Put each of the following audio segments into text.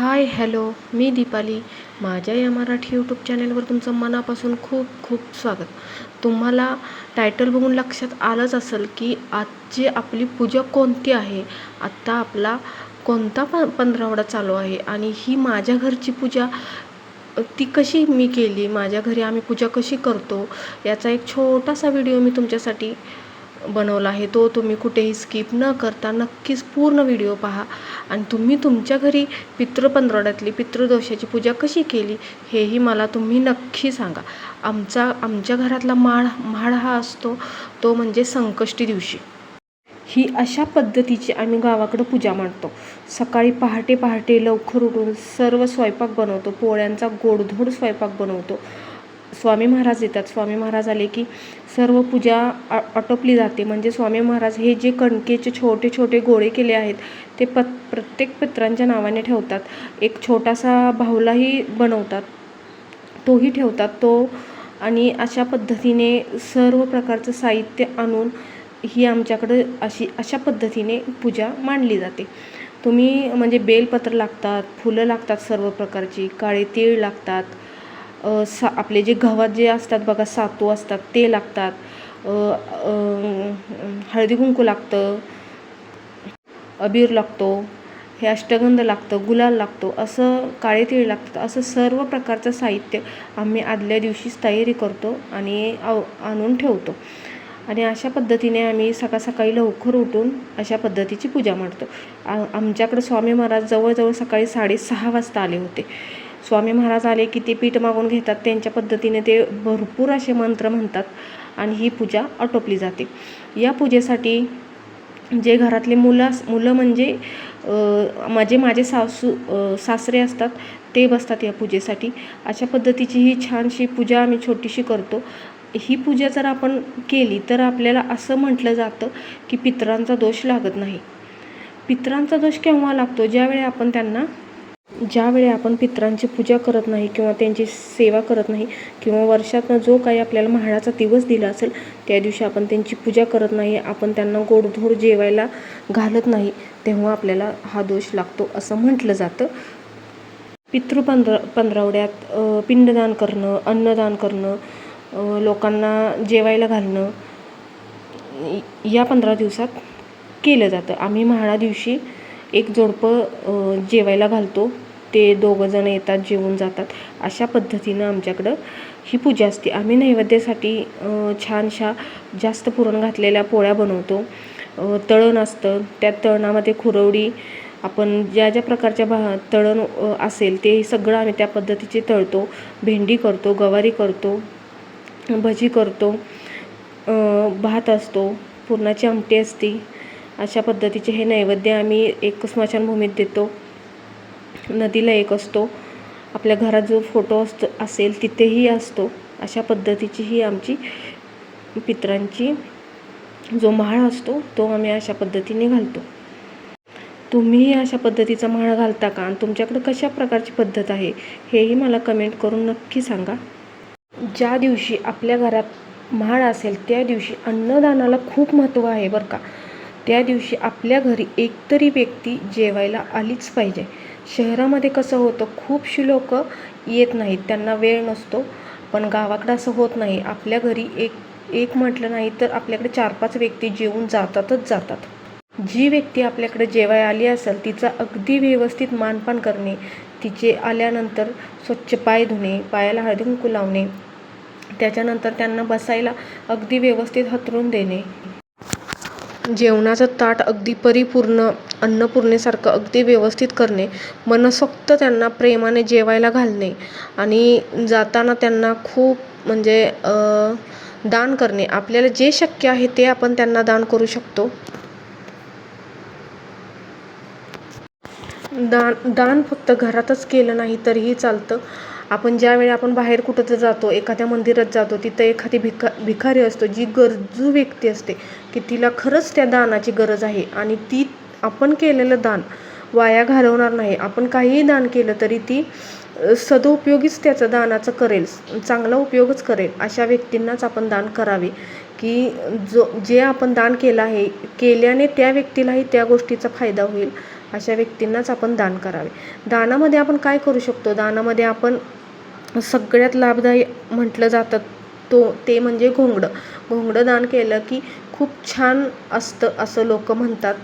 Hi hello मी दीपाली. माझ्या या Marathi YouTube चॅनलवर तुमचं मनापासून खूप खूप स्वागत. तुम्हाला टायटल बघून लक्षात आलंच असेल की आजची आपली पूजा कोणती आहे? आत्ता आपला कोणता प पंधरावडा चालू आहे आणि ही माझ्या घरची पूजा ती कशी मी केली? माझ्या घरी आम्ही पूजा कशी करतो? याचा एक छोटासा व्हिडिओ मी तुमच्यासाठी बनवला आहे तो तुम्ही कुठेही स्किप न करता नक्कीच पूर्ण व्हिडिओ पहा. आणि तुम्ही तुमच्या घरी पितृ पंधरवड्यातली पितृदोषाची पूजा कशी केली हेही मला तुम्ही नक्की सांगा. आमचा आमच्या घरातला माळ माळ हा असतो तो म्हणजे संकष्टी दिवशी. ही अशा पद्धतीची आम्ही गावाकडं पूजा मांडतो. सकाळी पहाटे पहाटे लवकर उठून सर्व स्वयंपाक बनवतो पोळ्यांचा गोडधोड स्वयंपाक बनवतो. स्वामी महाराज येतात. स्वामी महाराज आले की सर्व पूजा आ आटोपली जाते. म्हणजे स्वामी महाराज हे जे कणकेचे छोटे छोटे गोळे केले आहेत ते प प्रत्येक पत्रांच्या नावाने ठेवतात. एक छोटासा बाहुलाही बनवतात. तोही ठेवतात. तो आणि अशा पद्धतीने सर्व प्रकारचं साहित्य आणून ही आमच्याकडं अशी अशा पद्धतीने पूजा मांडली जाते. तुम्ही म्हणजे बेलपत्र लागतात फुलं लागतात सर्व प्रकारची काळे तीळ लागतात सा आपले जे गव्हात जे असतात बघा सातू असतात ते लागतात. हळदी कुंकू लागतं. अबीर लागतो. हे अष्टगंध लागतं गुलाल लागतो. असं काळे तीळ लागतात. असं सर्व प्रकारचं साहित्य आम्ही आदल्या दिवशीच तयारी करतो आणि आव आणून ठेवतो. आणि अशा पद्धतीने आम्ही सकाळ सकाळी लवकर उठून अशा पद्धतीची पूजा मांडतो. आमच्याकडे आमच्याकडं स्वामी महाराज जवळजवळ सकाळी साडेसहा वाजता आले होते. स्वामी महाराज आले की ते पीठ मागून घेतात. त्यांच्या पद्धतीने ते भरपूर असे मंत्र म्हणतात आणि ही पूजा आटोपली जाते. या पूजेसाठी जे घरातले मुलं मुलं म्हणजे माझे माझे सासू सासरे असतात ते बसतात या पूजेसाठी. अशा पद्धतीची ही छानशी पूजा आम्ही छोटीशी करतो. ही पूजा जर आपण केली तर आपल्याला असं म्हटलं जातं की पितरांचा दोष लागत नाही. पितरांचा दोष केव्हा लागतो? ज्यावेळी आपण त्यांना ज्यावेळी आपण पितरांची पूजा करत नाही किंवा त्यांची सेवा करत नाही किंवा वर्षातनं जो काही आपल्याला म्हाडाचा दिवस दिला असेल त्या दिवशी आपण त्यांची पूजा करत नाही आपण त्यांना गोडधोड जेवायला घालत नाही तेव्हा आपल्याला हा दोष लागतो असं म्हटलं जातं. पितृ पंधरा पंधरावड्यात पिंडदान करणं अन्नदान करणं लोकांना जेवायला घालणं या पंधरा दिवसात केलं जातं. आम्ही म्हाळा दिवशी एक जोडपं जेवायला घालतो. ते दोघंजण येतात जेवून जातात. अशा पद्धतीनं आमच्याकडं ही पूजा असते. आम्ही नैवेद्यासाठी छानशा जास्त पुरण घातलेल्या पोळ्या बनवतो. तळण असतं. त्या तळणामध्ये खुरवडी आपण ज्या ज्या प्रकारच्या भा तळण असेल ते सगळं आम्ही त्या पद्धतीचे तळतो. भेंडी करतो गवारी करतो भजी करतो भात असतो पुरणाची आमटी असते. अशा पद्धतीचे हे नैवेद्य आम्ही एक स्मशानभूमीत देतो. नदीला एक असतो. आपल्या घरात जो फोटो असतो असेल तिथेही असतो. अशा पद्धतीची ही आमची पित्रांची जो माळ असतो तो आम्ही अशा पद्धतीने घालतो. तुम्हीही अशा पद्धतीचा माळ घालता का? आणि तुमच्याकडे कशा प्रकारची पद्धत आहे? हेही मला कमेंट करून नक्की सांगा. ज्या दिवशी आपल्या घरात म्हाळ असेल त्या दिवशी अन्नदानाला खूप महत्त्व आहे बरं का. त्या दिवशी आपल्या घरी एकतरी व्यक्ती जेवायला आलीच पाहिजे. शहरामध्ये कसं होतं खूपशी लोक येत नाहीत त्यांना वेळ नसतो. पण गावाकडं असं होत नाही. आपल्या घरी एक एक म्हटलं नाही तर आपल्याकडे चार पाच व्यक्ती जेवून जातातच जातात. जी व्यक्ती आपल्याकडे जेवाय आली असेल तिचा अगदी व्यवस्थित मानपान करणे तिचे आल्यानंतर स्वच्छ पाय धुणे पायाला हळदी कुंकू लावणे त्याच्यानंतर त्यांना बसायला अगदी व्यवस्थित हतरून देणे. जेवणाचं ताट अगदी परिपूर्ण अन्नपूर्णेसारखं अगदी व्यवस्थित करणे मनसोक्त त्यांना प्रेमाने जेवायला घालणे आणि जाताना त्यांना खूप म्हणजे दान करणे. आपल्याला जे शक्य आहे ते आपण त्यांना दान करू शकतो. दान दान फक्त घरातच केलं नाही तरीही चालतं. आपण ज्यावेळी आपण बाहेर कुठं तर जातो एखाद्या मंदिरात जातो तिथं एखादी भिका भिकारी असतो जी गरजू व्यक्ती असते की तिला खरंच त्या दानाची गरज आहे. आणि ती आपण केलेलं दान वाया घालवणार नाही. आपण काहीही दान केलं तरी ती सदुपयोगीच त्याचं दानाचं करेल चांगला उपयोगच करेल. अशा व्यक्तींनाच आपण दान करावे की जो जे आपण दान केलं आहे केल्याने त्या व्यक्तीलाही त्या गोष्टीचा फायदा होईल अशा व्यक्तींनाच आपण दान करावे. दानामध्ये आपण काय करू शकतो? दानामध्ये आपण सगळ्यात लाभदायी म्हटलं जातं तो ते म्हणजे घोंगडं. घोंगडं दान केलं की खूप छान असतं असं लोक म्हणतात.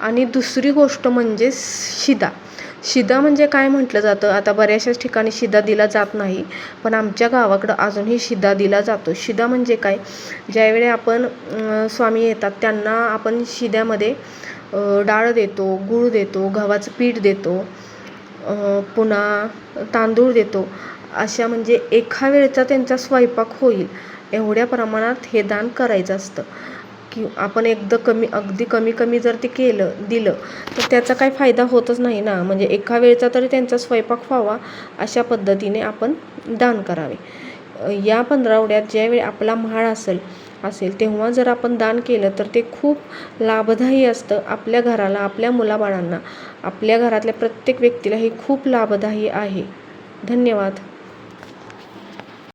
आणि दुसरी गोष्ट म्हणजे शिदा. शिदा म्हणजे काय म्हटलं जातं? आता बऱ्याचशाच ठिकाणी शिदा दिला जात नाही पण आमच्या गावाकडं अजूनही शिदा दिला जातो. शिदा म्हणजे काय? ज्यावेळी आपण स्वामी येतात त्यांना आपण शिद्यामध्ये डाळ देतो गूळ देतो गव्हाचं पीठ देतो. पुन्हा तांदूळ देतो. अशा म्हणजे एका वेळचा त्यांचा स्वयंपाक होईल. एवढ्या प्रमाणात हे दान करायचं असतं. की आपण एकदा कमी अगदी कमी कमी जर ते केलं दिलं तर त्याचा काही फायदा होतच नाही ना. म्हणजे एका वेळचा तरी त्यांचा स्वयंपाक व्हावा अशा पद्धतीने आपण दान करावे. या पंधरावड्यात ज्यावेळी आपला म्हाळ असेल असेल तेव्हा जर आपण दान केलं तर ते खूप लाभदायी असतं आपल्या घराला आपल्या मुलाबाळांना. आपल्या घरातल्या प्रत्येक व्यक्तीला हे खूप लाभदायी आहे. धन्यवाद.